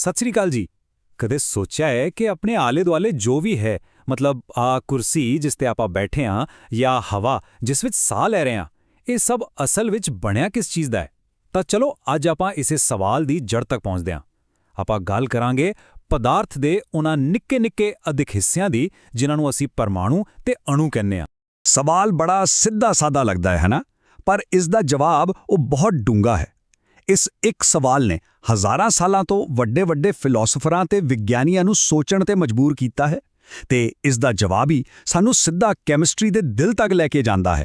ਸਤਿ ਸ੍ਰੀ ਅਕਾਲ ਜੀ। ਕਦੇ ਸੋਚਿਆ ਹੈ ਕਿ ਆਪਣੇ ਆਲੇ ਦੁਆਲੇ ਜੋ ਵੀ ਹੈ, ਮਤਲਬ ਆ ਕੁਰਸੀ ਜਿਸ ਤੇ ਆਪਾਂ ਬੈਠੇ ਹਾਂ ਜਾਂ ਹਵਾ ਜਿਸ ਵਿੱਚ ਸਾਹ ਲੈ ਰਹੇ ਹਾਂ, ਇਹ ਸਭ ਅਸਲ ਵਿੱਚ ਬਣਿਆ ਕਿਸ ਚੀਜ਼ ਦਾ ਹੈ? ਤਾਂ ਚਲੋ ਅੱਜ ਆਪਾਂ ਇਸੇ ਸਵਾਲ ਦੀ ਜੜ ਤੱਕ ਪਹੁੰਚਦੇ ਹਾਂ। ਆਪਾਂ ਗੱਲ ਕਰਾਂਗੇ ਪਦਾਰਥ ਦੇ ਉਹਨਾਂ ਨਿੱਕੇ-ਨਿੱਕੇ ਅਧਿਕ ਹਿੱਸਿਆਂ ਦੀ, ਜਿਨ੍ਹਾਂ ਨੂੰ ਅਸੀਂ ਪਰਮਾਣੂ ਤੇ ਅਣੂ ਕਹਿੰਦੇ ਹਾਂ। ਸਵਾਲ ਬੜਾ ਸਿੱਧਾ ਸਾਦਾ ਲੱਗਦਾ ਹੈ ਹਨਾ ਪਰ ਇਸ ਦਾ ਜਵਾਬ ਉਹ ਬਹੁਤ ਡੂੰਘਾ ਹੈ। ਇਸ ਇੱਕ ਸਵਾਲ ਨੇ। ਹਜ਼ਾਰਾਂ ਸਾਲਾਂ ਤੋਂ ਵੱਡੇ ਵੱਡੇ ਫਿਲਾਸਫਰਾਂ ਤੇ ਵਿਗਿਆਨੀਆਂ ਨੂੰ ਸੋਚਣ ਤੇ ਮਜਬੂਰ ਕੀਤਾ ਹੈ ਤੇ ਇਸ ਦਾ ਜਵਾਬ ਹੀ ਸਾਨੂੰ ਸਿੱਧਾ ਕੈਮਿਸਟਰੀ ਦੇ ਦਿਲ ਤੱਕ ਲੈ ਕੇ ਜਾਂਦਾ ਹੈ।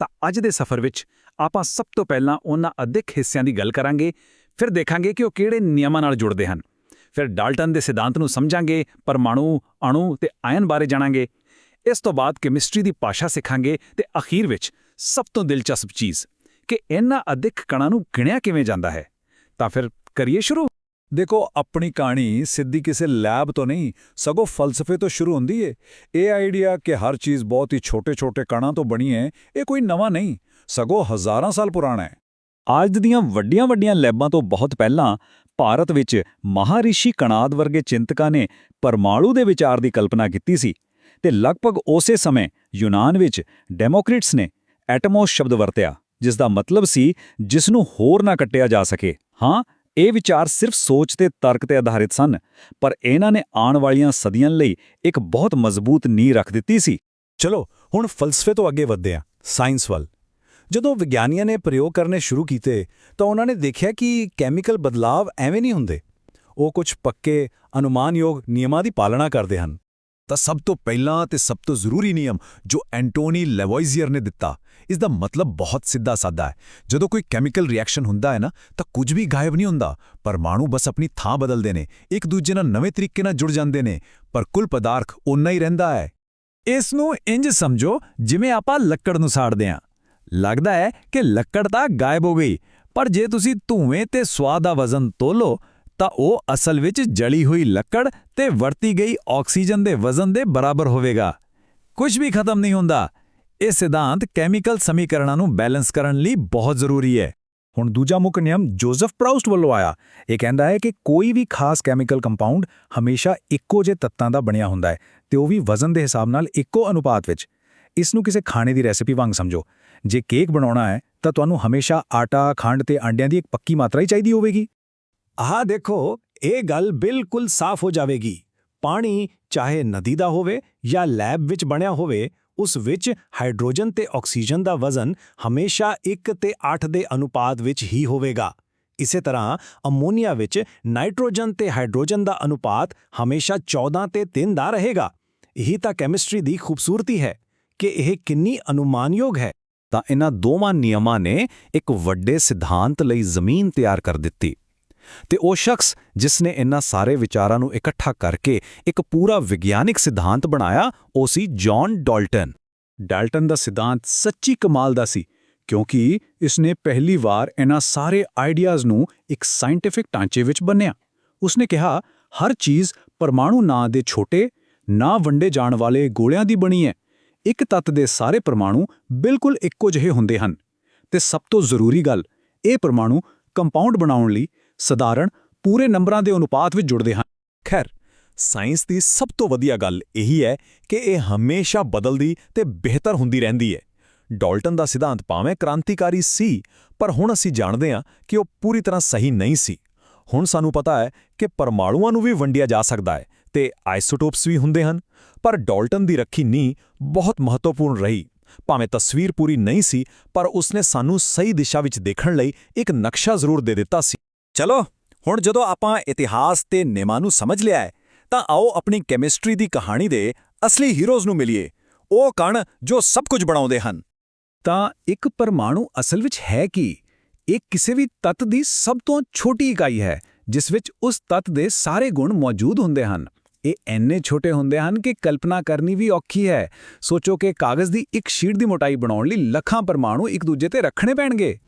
ਤਾਂ ਅੱਜ ਦੇ ਸਫ਼ਰ ਵਿੱਚ ਆਪਾਂ ਸਭ ਤੋਂ ਪਹਿਲਾਂ ਉਹਨਾਂ ਅਧਿਕ ਹਿੱਸਿਆਂ ਦੀ ਗੱਲ ਕਰਾਂਗੇ, ਫਿਰ ਦੇਖਾਂਗੇ ਕਿ ਉਹ ਕਿਹੜੇ ਨਿਯਮਾਂ ਨਾਲ ਜੁੜਦੇ ਹਨ। ਫਿਰ ਡਾਲਟਨ ਦੇ ਸਿਧਾਂਤ ਨੂੰ ਸਮਝਾਂਗੇ, ਪਰਮਾਣੂ, ਅਣੂ ਤੇ ਆਇਨ ਬਾਰੇ ਜਾਣਾਂਗੇ। ਇਸ ਤੋਂ ਬਾਅਦ ਕੈਮਿਸਟਰੀ ਦੀ ਭਾਸ਼ਾ ਸਿੱਖਾਂਗੇ ਤੇ ਅਖੀਰ ਵਿੱਚ ਸਭ ਤੋਂ ਦਿਲਚਸਪ ਚੀਜ਼ ਕਿ ਇਹਨਾਂ ਅਧਿਕ ਕਣਾਂ ਨੂੰ ਗਿਣਿਆ ਕਿਵੇਂ ਜਾਂਦਾ ਹੈ? ਤਾਂ ਫਿਰ ਕਰੀਏ ਸ਼ੁਰੂ। ਦੇਖੋ, ਆਪਣੀ ਕਹਾਣੀ ਸਿੱਧੀ ਕਿਸੇ ਲੈਬ ਤੋਂ ਨਹੀਂ, ਸਗੋਂ ਫਲਸਫੇ ਤੋਂ ਸ਼ੁਰੂ ਹੁੰਦੀ ਏ। ਇਹ ਆਈਡੀਆ ਕਿ ਹਰ ਚੀਜ਼ ਬਹੁਤ ਹੀ ਛੋਟੇ-ਛੋਟੇ ਕਣਾਂ ਤੋਂ ਬਣੀ ਹੈ, ਇਹ ਕੋਈ ਨਵਾਂ ਨਹੀਂ, ਸਗੋਂ ਹਜ਼ਾਰਾਂ ਸਾਲ ਪੁਰਾਣਾ ਹੈ। ਅੱਜ ਦੀਆਂ ਵੱਡੀਆਂ-ਵੱਡੀਆਂ ਲੈਬਾਂ ਤੋਂ ਬਹੁਤ ਪਹਿਲਾਂ ਭਾਰਤ ਵਿੱਚ ਮਹਾਰਿਸ਼ੀ ਕਣਾਦ ਵਰਗੇ ਚਿੰਤਕਾਂ ਨੇ ਪਰਮਾਣੂ ਦੇ ਵਿਚਾਰ ਦੀ ਕਲਪਨਾ ਕੀਤੀ ਸੀ ਤੇ ਲਗਭਗ ਉਸੇ ਸਮੇਂ ਯੂਨਾਨ ਵਿੱਚ ਡੈਮੋਕ੍ਰਿਟਸ ਨੇ ਐਟਮੋਸ ਸ਼ਬਦ ਵਰਤਿਆ। ਜਿਸ ਦਾ ਮਤਲਬ ਸੀ ਜਿਸ ਨੂੰ ਹੋਰ ਨਾ ਕੱਟਿਆ ਜਾ ਸਕੇ। ਹਾਂ, ਇਹ ਵਿਚਾਰ ਸਿਰਫ ਸੋਚ ਤੇ ਤਰਕ ਤੇ ਆਧਾਰਿਤ ਸਨ, ਪਰ ਇਹਨਾਂ ਨੇ ਆਉਣ ਵਾਲੀਆਂ ਸਦੀਆਂ ਲਈ ਇੱਕ ਬਹੁਤ ਮਜ਼ਬੂਤ ਨੀਂਹ ਰੱਖ ਦਿੱਤੀ ਸੀ। ਚਲੋ, ਹੁਣ ਫਲਸਫੇ ਤੋਂ ਅੱਗੇ ਵਧਦੇ ਹਾਂ, ਸਾਇੰਸ ਵੱਲ। ਜਦੋਂ ਵਿਗਿਆਨੀਆਂ ਨੇ ਪ੍ਰਯੋਗ ਕਰਨੇ ਸ਼ੁਰੂ ਕੀਤੇ, ਤਾਂ ਉਹਨਾਂ ਨੇ ਦੇਖਿਆ ਕਿ ਕੈਮੀਕਲ ਬਦਲਾਵ ਐਵੇਂ ਨਹੀਂ ਹੁੰਦੇ। ਉਹ ਕੁਝ ਪੱਕੇ, ਅਨੁਮਾਨਯੋਗ ਨਿਯਮਾਂ ਦੀ ਪਾਲਣਾ ਕਰਦੇ ਹਨ। ਤਾਂ ਸਭ ਤੋਂ ਪਹਿਲਾਂ ਤੇ ਸਭ ਤੋਂ ਜ਼ਰੂਰੀ ਨਿਯਮ ਜੋ ਐਂਟੋਨੀ ਲੈਵੋਇਜ਼ੀਅਰ ਨੇ ਦਿੱਤਾ, ਇਸ ਦਾ ਮਤਲਬ ਬਹੁਤ ਸਿੱਧਾ ਸਾਦਾ ਹੈ। ਜਦੋਂ ਕੋਈ ਕੈਮੀਕਲ ਰਿਐਕਸ਼ਨ ਹੁੰਦਾ ਹੈ ਨਾ, ਤਾਂ ਕੁਝ ਵੀ ਗਾਇਬ ਨਹੀਂ ਹੁੰਦਾ। ਪਰਮਾਣੂ ਬਸ ਆਪਣੀ ਥਾਂ ਬਦਲਦੇ ਨੇ, ਇੱਕ ਦੂਜੇ ਨਾਲ ਨਵੇਂ ਤਰੀਕੇ ਨਾਲ ਜੁੜ ਜਾਂਦੇ ਨੇ, ਪਰ ਕੁੱਲ ਪਦਾਰਥ ਉਨਾ ਹੀ ਰਹਿੰਦਾ ਹੈ। ਇਸ ਨੂੰ ਇੰਜ ਸਮਝੋ ਜਿਵੇਂ ਆਪਾਂ ਲੱਕੜ ਨੂੰ ਸਾੜਦੇ ਹਾਂ। ਲੱਗਦਾ ਹੈ ਕਿ ਲੱਕੜ ਤਾਂ ਗਾਇਬ ਹੋ ਗਈ, ਪਰ ਜੇ ਤੁਸੀਂ ਧੂਏ ਤੇ ਸਵਾਦ ਦਾ ਵਜ਼ਨ ਤੋਲੋ ਤਾਂ ਉਹ ਅਸਲ ਵਿੱਚ ਜਲੀ ਹੋਈ ਲੱਕੜ ਤੇ ਵਰਤੀ ਗਈ ਆਕਸੀਜਨ ਦੇ ਵਜ਼ਨ ਦੇ ਬਰਾਬਰ ਹੋਵੇਗਾ। ਕੁਝ ਵੀ ਖਤਮ ਨਹੀਂ ਹੁੰਦਾ। ਇਹ ਸਿਧਾਂਤ ਕੈਮੀਕਲ ਸਮੀਕਰਣਾਂ ਨੂੰ ਬੈਲੈਂਸ ਕਰਨ ਲਈ ਬਹੁਤ ਜ਼ਰੂਰੀ ਹੈ। ਹੁਣ ਦੂਜਾ ਮੁੱਖ ਨਿਯਮ ਜੋਜ਼ਫ ਪ੍ਰਾਊਸਟ ਵੱਲੋਂ ਆਇਆ। ਇਹ ਕਹਿੰਦਾ ਹੈ ਕਿ ਕੋਈ ਵੀ ਖਾਸ ਕੈਮੀਕਲ ਕੰਪਾਊਂਡ ਹਮੇਸ਼ਾ ਇੱਕੋ ਜਿਹੇ ਤੱਤਾਂ ਦਾ ਬਣਿਆ ਹੁੰਦਾ ਹੈ ਤੇ ਉਹ ਵੀ ਵਜ਼ਨ ਦੇ ਹਿਸਾਬ ਨਾਲ ਇੱਕੋ ਅਨੁਪਾਤ ਵਿੱਚ। ਇਸ ਨੂੰ ਕਿਸੇ ਖਾਣੇ ਦੀ ਰੈਸਿਪੀ ਵਾਂਗ ਸਮਝੋ। ਜੇ ਕੇਕ ਬਣਾਉਣਾ ਹੈ ਤਾਂ ਤੁਹਾਨੂੰ ਹਮੇਸ਼ਾ ਆਟਾ, ਖੰਡ ਤੇ ਅੰਡਿਆਂ ਦੀ ਇੱਕ ਪੱਕੀ ਮਾਤਰਾ ਹੀ ਚਾਹੀਦੀ ਹੋਵੇਗੀ। ਆਹ ਦੇਖੋ, ਇਹ ਗੱਲ ਬਿਲਕੁਲ ਸਾਫ਼ ਹੋ ਜਾਵੇਗੀ। ਪਾਣੀ ਚਾਹੇ ਨਦੀ ਦਾ ਹੋਵੇ ਜਾਂ ਲੈਬ ਵਿੱਚ ਬਣਿਆ ਹੋਵੇ, ਉਸ ਵਿੱਚ ਹਾਈਡਰੋਜਨ ਤੇ ਆਕਸੀਜਨ ਦਾ ਵਜ਼ਨ ਹਮੇਸ਼ਾ 1 ਤੇ 8 ਦੇ ਅਨੁਪਾਤ ਵਿੱਚ ਹੀ ਹੋਵੇਗਾ। ਇਸੇ ਤਰ੍ਹਾਂ ਅਮੋਨੀਆ ਵਿੱਚ ਨਾਈਟ੍ਰੋਜਨ ਤੇ ਹਾਈਡਰੋਜਨ ਦਾ ਅਨੁਪਾਤ ਹਮੇਸ਼ਾ 14 ਤੇ 3 ਦਾ ਰਹੇਗਾ। ਇਹੀ ਤਾਂ ਕੈਮਿਸਟਰੀ ਦੀ ਖੂਬਸੂਰਤੀ ਹੈ ਕਿ ਇਹ ਕਿੰਨੀ ਅਨੁਮਾਨਯੋਗ ਹੈ। ਤਾਂ ਇਹਨਾਂ ਦੋਵਾਂ ਨਿਯਮਾਂ ਨੇ ਇੱਕ ਵੱਡੇ ਸਿਧਾਂਤ ਲਈ ਜ਼ਮੀਨ ਤਿਆਰ ਕਰ ਦਿੱਤੀ। ਤੇ ਉਹ ਸ਼ਖਸ ਜਿਸ ਨੇ ਇਹਨਾਂ ਸਾਰੇ ਵਿਚਾਰਾਂ ਨੂੰ ਇਕੱਠਾ ਕਰਕੇ ਇੱਕ ਪੂਰਾ ਵਿਗਿਆਨਿਕ ਸਿਧਾਂਤ ਬਣਾਇਆ, ਉਹ ਸੀ ਜੌਨ ਡਾਲਟਨ। ਡਾਲਟਨ ਦਾ ਸਿਧਾਂਤ ਸੱਚੀ ਕਮਾਲ ਦਾ ਸੀ, ਕਿਉਂਕਿ ਇਸ ਨੇ ਪਹਿਲੀ ਵਾਰ ਇਹਨਾਂ ਸਾਰੇ ਆਈਡੀਆਜ਼ ਨੂੰ ਇੱਕ ਸਾਇੰਟਿਫਿਕ ਢਾਂਚੇ ਵਿੱਚ ਬੰਨਿਆ। ਉਸਨੇ ਕਿਹਾ, ਹਰ ਚੀਜ਼ ਪਰਮਾਣੂ ਨਾਂ ਦੇ ਛੋਟੇ, ਨਾ ਵੰਡੇ ਜਾਣ ਵਾਲੇ ਗੋਲਿਆਂ ਦੀ ਬਣੀ ਹੈ। ਇੱਕ ਤੱਤ ਦੇ ਸਾਰੇ ਪਰਮਾਣੂ ਬਿਲਕੁਲ ਇੱਕੋ ਜਿਹੇ ਹੁੰਦੇ ਹਨ। ਤੇ ਸਭ ਤੋਂ ਜ਼ਰੂਰੀ ਗੱਲ, ਇਹ ਪਰਮਾਣੂ ਕੰਪਾਊਂਡ ਬਣਾਉਣ ਲਈ ਸਧਾਰਨ, ਪੂਰੇ ਨੰਬਰਾਂ ਦੇ ਅਨੁਪਾਤ ਵਿੱਚ ਜੁੜਦੇ ਹਨ। ਖੈਰ, ਸਾਇੰਸ ਦੀ ਸਭ ਤੋਂ ਵਧੀਆ ਗੱਲ ਇਹੀ ਹੈ ਕਿ ਇਹ ਹਮੇਸ਼ਾ ਬਦਲਦੀ ਤੇ ਬਿਹਤਰ ਹੁੰਦੀ ਰਹਿੰਦੀ ਹੈ। ਡਾਲਟਨ ਦਾ ਸਿਧਾਂਤ ਭਾਵੇਂ ਕ੍ਰਾਂਤੀਕਾਰੀ ਸੀ, ਪਰ ਹੁਣ ਅਸੀਂ ਜਾਣਦੇ ਹਾਂ ਕਿ ਉਹ ਪੂਰੀ ਤਰ੍ਹਾਂ ਸਹੀ ਨਹੀਂ ਸੀ। ਹੁਣ ਸਾਨੂੰ ਪਤਾ ਹੈ ਕਿ ਪਰਮਾਣੂਆਂ ਨੂੰ ਵੀ ਵੰਡਿਆ ਜਾ ਸਕਦਾ ਹੈ ਤੇ ਆਈਸੋਟੋਪਸ ਵੀ ਹੁੰਦੇ ਹਨ, ਪਰ ਡਾਲਟਨ ਦੀ ਰੱਖੀ ਨੀ ਬਹੁਤ ਮਹੱਤਵਪੂਰਨ ਰਹੀ। ਭਾਵੇਂ ਤਸਵੀਰ ਪੂਰੀ ਨਹੀਂ ਸੀ, ਪਰ ਉਸਨੇ ਸਾਨੂੰ ਸਹੀ ਦਿਸ਼ਾ ਵਿੱਚ ਦੇਖਣ ਲਈ ਇੱਕ ਨਕਸ਼ਾ ਜ਼ਰੂਰ ਦੇ ਦਿੱਤਾ ਸੀ। ਚਲੋ, ਹੁਣ ਜਦੋਂ ਆਪਾਂ ਇਤਿਹਾਸ ਤੇ ਨਿਯਮਾਂ ਨੂੰ ਸਮਝ ਲਿਆ ਹੈ, ਤਾਂ ਆਓ ਆਪਣੀ ਕੈਮਿਸਟਰੀ ਦੀ ਕਹਾਣੀ ਦੇ ਅਸਲੀ ਹੀਰੋਜ਼ ਨੂੰ ਮਿਲੀਏ, ਉਹ ਕਣ ਜੋ ਸਭ ਕੁਝ ਬਣਾਉਂਦੇ ਹਨ। ਤਾਂ ਇੱਕ ਪਰਮਾਣੂ ਅਸਲ ਵਿੱਚ ਹੈ ਕੀ? ਇਹ ਕਿਸੇ ਵੀ ਤੱਤ ਦੀ ਸਭ ਤੋਂ ਛੋਟੀ ਇਕਾਈ ਹੈ, ਜਿਸ ਵਿੱਚ ਉਸ ਤੱਤ ਦੇ ਸਾਰੇ ਗੁਣ ਮੌਜੂਦ ਹੁੰਦੇ ਹਨ। ਇਹ ਐਨੇ ਛੋਟੇ ਹੁੰਦੇ ਹਨ ਕਿ ਕਲਪਨਾ ਕਰਨੀ ਵੀ ਔਖੀ ਹੈ। ਸੋਚੋ ਕਿ ਕਾਗਜ਼ ਦੀ ਇੱਕ ਸ਼ੀਟ ਦੀ ਮੋਟਾਈ ਬਣਾਉਣ ਲਈ ਲੱਖਾਂ ਪਰਮਾਣੂ ਇੱਕ ਦੂਜੇ ਤੇ ਰੱਖਣੇ ਪੈਣਗੇ।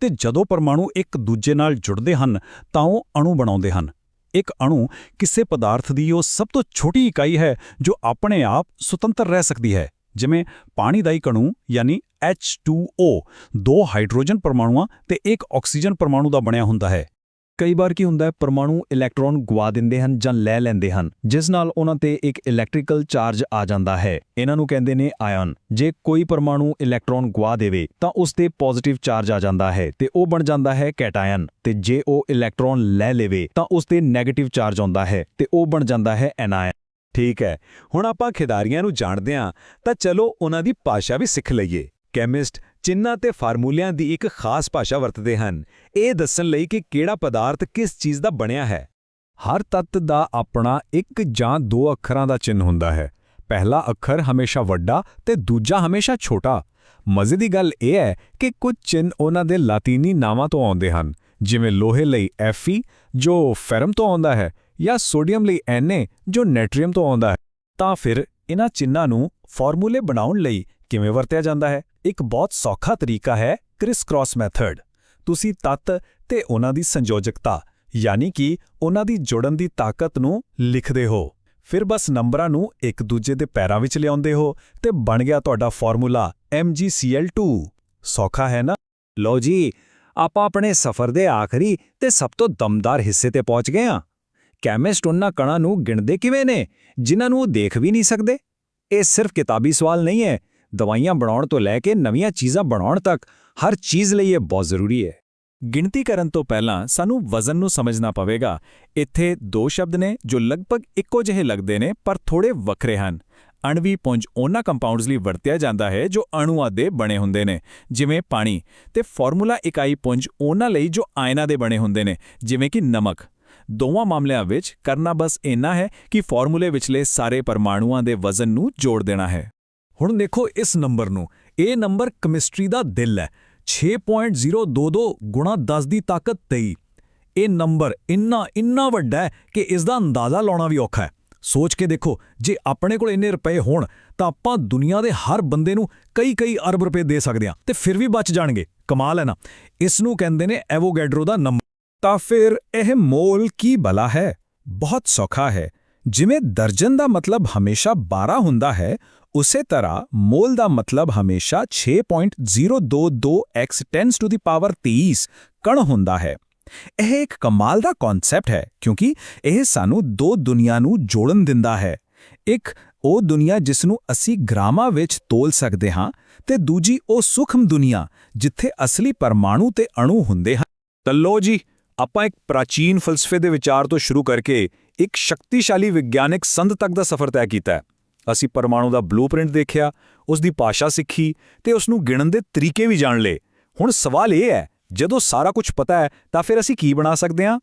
ਤੇ ਜਦੋਂ ਪਰਮਾਣੂ ਇੱਕ ਦੂਜੇ ਨਾਲ ਜੁੜਦੇ ਹਨ, ਤਾਂ ਉਹ ਅਣੂ ਬਣਾਉਂਦੇ ਹਨ। ਇੱਕ ਅਣੂ ਕਿਸੇ ਪਦਾਰਥ ਦੀ ਉਹ ਸਭ ਤੋਂ ਛੋਟੀ ਇਕਾਈ ਹੈ, ਜੋ ਆਪਣੇ ਆਪ ਸੁਤੰਤਰ ਰਹਿ ਸਕਦੀ ਹੈ। ਜਿਵੇਂ ਪਾਣੀ ਦਾ ਇੱਕ ਅਣੂ, ਯਾਨੀ H2O ਦੋ ਹਾਈਡਰੋਜਨ ਪਰਮਾਣੂਆਂ ਤੇ ਇੱਕ ਆਕਸੀਜਨ ਪਰਮਾਣੂ ਦਾ ਬਣਿਆ ਹੁੰਦਾ ਹੈ। ਕਈ ਵਾਰ ਕੀ ਹੁੰਦਾ ਹੈ, ਪਰਮਾਣੂ ਇਲੈਕਟ੍ਰੋਨ ਗਵਾ ਦਿੰਦੇ ਹਨ ਜਾਂ ਲੈ ਲੈਂਦੇ ਹਨ, ਜਿਸ ਨਾਲ ਉਹਨਾਂ ਤੇ ਇੱਕ ਇਲੈਕਟ੍ਰੀਕਲ ਚਾਰਜ ਆ ਜਾਂਦਾ ਹੈ। ਇਹਨਾਂ ਨੂੰ ਕਹਿੰਦੇ ਨੇ ਆਇਨ। ਜੇ ਕੋਈ ਪਰਮਾਣੂ ਇਲੈਕਟ੍ਰੋਨ ਗਵਾ ਦੇਵੇ, ਤਾਂ ਉਸ ਤੇ ਪੋਜ਼ਿਟਿਵ ਚਾਰਜ ਆ ਜਾਂਦਾ ਹੈ ਤੇ ਉਹ ਬਣ ਜਾਂਦਾ ਹੈ ਕੈਟਾਇਨ। ਤੇ ਜੇ ਉਹ ਇਲੈਕਟ੍ਰੋਨ ਲੈ ਲਵੇ, ਤਾਂ ਉਸ ਤੇ ਨੈਗੇਟਿਵ ਚਾਰਜ ਆਉਂਦਾ ਹੈ ਤੇ ਉਹ ਬਣ ਜਾਂਦਾ ਹੈ ਐਨਾਇਨ। ਠੀਕ ਹੈ। ਹੁਣ ਆਪਾਂ ਖਿਡਾਰੀਆਂ ਨੂੰ ਜਾਣਦੇ ਹਾਂ, ਤਾਂ ਚਲੋ ਉਹਨਾਂ ਦੀ ਭਾਸ਼ਾ ਵੀ ਸਿੱਖ ਲਈਏ। ਕੈਮਿਸਟ ਚਿੰਨਾਂ ਤੇ ਫਾਰਮੂਲਿਆਂ ਦੀ ਇੱਕ ਖਾਸ ਭਾਸ਼ਾ ਵਰਤਦੇ ਹਨ। ਇਹ ਦੱਸਣ ਲਈ ਕਿ ਕਿਹੜਾ ਪਦਾਰਥ ਕਿਸ ਚੀਜ਼ ਦਾ ਬਣਿਆ ਹੈ। ਹਰ ਤੱਤ ਦਾ ਆਪਣਾ ਇੱਕ ਜਾਂ ਦੋ ਅੱਖਰਾਂ ਦਾ ਚਿੰਨ ਹੁੰਦਾ ਹੈ। ਪਹਿਲਾ ਅੱਖਰ ਹਮੇਸ਼ਾ ਵੱਡਾ ਤੇ ਦੂਜਾ ਹਮੇਸ਼ਾ ਛੋਟਾ। ਮਜ਼ੇ ਦੀ ਗੱਲ ਇਹ ਹੈ ਕਿ ਕੁਝ ਚਿੰਨ ਉਹਨਾਂ ਦੇ ਲਾਤੀਨੀ ਨਾਵਾਂ ਤੋਂ ਆਉਂਦੇ ਹਨ, ਜਿਵੇਂ ਲੋਹੇ ਲਈ Fe, ਜੋ ਫੈਰਮ ਤੋਂ ਆਉਂਦਾ ਹੈ, ਜਾਂ ਸੋਡੀਅਮ ਲਈ Na, ਜੋ ਨੈਟਰੀਅਮ ਤੋਂ ਆਉਂਦਾ ਹੈ। ਤਾਂ ਫਿਰ ਇਹਨਾਂ ਚਿੰਨਾਂ ਨੂੰ ਫਾਰਮੂਲੇ ਬਣਾਉਣ ਲਈ ਕਿਵੇਂ ਵਰਤਿਆ ਜਾਂਦਾ ਹੈ? ਇੱਕ ਬਹੁਤ ਸੌਖਾ ਤਰੀਕਾ ਹੈ ਕ੍ਰਿਸ ਕ੍ਰਾਸ ਮੈਥਡ। ਤੁਸੀਂ ਤੱਤ ਤੇ ਉਹਨਾਂ ਦੀ ਸੰਯੋਜਕਤਾ, ਯਾਨੀ ਕਿ ਉਹਨਾਂ ਦੀ ਜੋੜਨ ਦੀ ਤਾਕਤ ਨੂੰ ਲਿਖਦੇ ਹੋ। ਫਿਰ ਬਸ ਨੰਬਰਾਂ ਨੂੰ ਇੱਕ ਦੂਜੇ ਦੇ ਪੈਰਾਂ ਵਿੱਚ ਲਿਆਉਂਦੇ ਹੋ ਤੇ ਬਣ ਗਿਆ ਤੁਹਾਡਾ ਫਾਰਮੂਲਾ MgCl2 ਸੌਖਾ ਹੈ ਨਾ? ਲਓ ਜੀ, ਆਪਾਂ ਆਪਣੇ ਸਫ਼ਰ ਦੇ ਆਖਰੀ ਤੇ ਸਭ ਤੋਂ ਦਮਦਾਰ ਹਿੱਸੇ ਤੇ ਪਹੁੰਚ ਗਏ ਹਾਂ। ਕੈਮਿਸਟ ਉਹਨਾਂ ਕਣਾਂ ਨੂੰ ਗਿਣਦੇ ਕਿਵੇਂ ਨੇ, ਜਿਨ੍ਹਾਂ ਨੂੰ ਉਹ ਦੇਖ ਵੀ ਨਹੀਂ ਸਕਦੇ? ਇਹ ਸਿਰਫ ਕਿਤਾਬੀ ਸਵਾਲ ਨਹੀਂ ਹੈ। ਦਵਾਈਆਂ ਬਣਾਉਣ ਤੋਂ ਲੈ ਕੇ ਨਵੀਆਂ ਚੀਜ਼ਾਂ ਬਣਾਉਣ ਤੱਕ, ਹਰ ਚੀਜ਼ ਲਈ ਇਹ ਬਹੁਤ ਜ਼ਰੂਰੀ ਹੈ। ਗਿਣਤੀ ਕਰਨ ਤੋਂ ਪਹਿਲਾਂ ਸਾਨੂੰ ਵਜ਼ਨ ਨੂੰ ਸਮਝਣਾ ਪਵੇਗਾ। ਇੱਥੇ ਦੋ ਸ਼ਬਦ ਨੇ ਜੋ ਲਗਭਗ ਇੱਕੋ ਜਿਹੇ ਲੱਗਦੇ ਨੇ, ਪਰ ਥੋੜੇ ਵੱਖਰੇ ਹਨ। ਅਣਵੀ ਪੁੰਜ ਉਹਨਾਂ ਕੰਪਾਊਂਡਸ ਲਈ ਵਰਤਿਆ ਜਾਂਦਾ ਹੈ ਜੋ ਅਣੂਆਂ ਦੇ ਬਣੇ ਹੁੰਦੇ ਨੇ, ਜਿਵੇਂ ਪਾਣੀ। ਤੇ ਫਾਰਮੂਲਾ ਇਕਾਈ ਪੁੰਜ ਉਹਨਾਂ ਲਈ ਜੋ ਆਇਨਾਂ ਦੇ ਬਣੇ ਹੁੰਦੇ ਨੇ, ਜਿਵੇਂ ਕਿ ਨਮਕ। ਦੋਵਾਂ ਮਾਮਲਿਆਂ ਵਿੱਚ ਕਰਨਾ ਬਸ ਇੰਨਾ ਹੈ ਕਿ ਫਾਰਮੂਲੇ ਵਿਚਲੇ ਸਾਰੇ ਪਰਮਾਣੂਆਂ ਦੇ ਵਜ਼ਨ ਨੂੰ ਜੋੜ ਦੇਣਾ ਹੈ। ਹੁਣ ਦੇਖੋ ਇਸ ਨੰਬਰ ਨੂੰ। ਇਹ ਨੰਬਰ ਕੈਮਿਸਟਰੀ ਦਾ ਦਿਲ ਹੈ। 6.022 ਗੁਣਾ 10 ਦੀ ਤਾਕਤ 23 ਇਹ ਨੰਬਰ ਇੰਨਾ ਇੰਨਾ ਵੱਡਾ ਹੈ ਕਿ ਇਸ ਦਾ ਅੰਦਾਜ਼ਾ ਲਾਉਣਾ ਵੀ ਔਖਾ ਹੈ। ਸੋਚ ਕੇ ਦੇਖੋ, ਜੇ ਆਪਣੇ ਕੋਲ ਇੰਨੇ ਰੁਪਏ ਹੋਣ, ਤਾਂ ਆਪਾਂ ਦੁਨੀਆ ਦੇ ਹਰ ਬੰਦੇ ਨੂੰ ਕਈ ਕਈ ਅਰਬ ਰੁਪਏ ਦੇ ਸਕਦੇ ਹਾਂ ਤੇ ਫਿਰ ਵੀ ਬਚ ਜਾਣਗੇ। ਕਮਾਲ ਹੈ ਨਾ। ਇਸ ਨੂੰ ਕਹਿੰਦੇ ਨੇ ਐਵੋਗੈਡਰੋ ਦਾ ਨੰਬਰ। ਤਾਂ ਫਿਰ ਇਹ ਮੋਲ ਕੀ ਬਲਾ ਹੈ? ਬਹੁਤ ਸੌਖਾ ਹੈ। ਜਿਵੇਂ ਦਰਜਨ ਦਾ ਮਤਲਬ ਹਮੇਸ਼ਾ 12 ਹੁੰਦਾ ਹੈ ਉਸੇ ਤਰ੍ਹਾਂ ਮੋਲ ਦਾ ਮਤਲਬ ਹਮੇਸ਼ਾ 6.022x tens to the power 30 ਕਣ ਹੁੰਦਾ ਹੈ। ਇਹ ਇੱਕ ਕਮਾਲ ਦਾ ਕਨਸੈਪਟ ਹੈ ਕਿਉਂਕਿ ਇਹ ਸਾਨੂੰ ਦੋ ਦੁਨੀਆ ਨੂੰ ਜੋੜਨ ਦਿੰਦਾ ਹੈ। ਇੱਕ ਉਹ ਦੁਨੀਆ ਜਿਸ ਨੂੰ ਅਸੀਂ ਗ੍ਰਾਮਾਂ ਵਿੱਚ ਤੋਲ ਸਕਦੇ ਹਾਂ ਤੇ ਦੂਜੀ ਉਹ ਸੂਖਮ ਦੁਨੀਆ ਜਿੱਥੇ ਅਸਲੀ ਪਰਮਾਣੂ ਤੇ ਅਣੂ ਹੁੰਦੇ ਹਨ। ਤਾਂ ਲੋ ਜੀ, ਆਪਾਂ ਇੱਕ ਪ੍ਰਾਚੀਨ ਫਲਸਫੇ ਦੇ ਵਿਚਾਰ ਤੋਂ ਸ਼ੁਰੂ ਕਰਕੇ ਇੱਕ ਸ਼ਕਤੀਸ਼ਾਲੀ ਵਿਗਿਆਨਿਕ ਸੰਦ ਤੱਕ ਦਾ ਸਫ਼ਰ ਤੈਅ ਕੀਤਾ ਹੈ। ਅਸੀਂ ਪਰਮਾਣੂ ਦਾ ਬਲੂਪ੍ਰਿੰਟ ਦੇਖਿਆ ਉਸ ਦੀ ਭਾਸ਼ਾ ਸਿੱਖੀ ਤੇ ਉਸ ਨੂੰ ਗਿਣਨ ਦੇ ਤਰੀਕੇ ਵੀ ਜਾਣ ਲਏ। ਹੁਣ ਸਵਾਲ ਇਹ ਹੈ, ਜਦੋਂ ਸਾਰਾ ਕੁਝ ਪਤਾ ਹੈ, ਤਾਂ ਫਿਰ ਅਸੀਂ ਕੀ ਬਣਾ ਸਕਦੇ ਹਾਂ?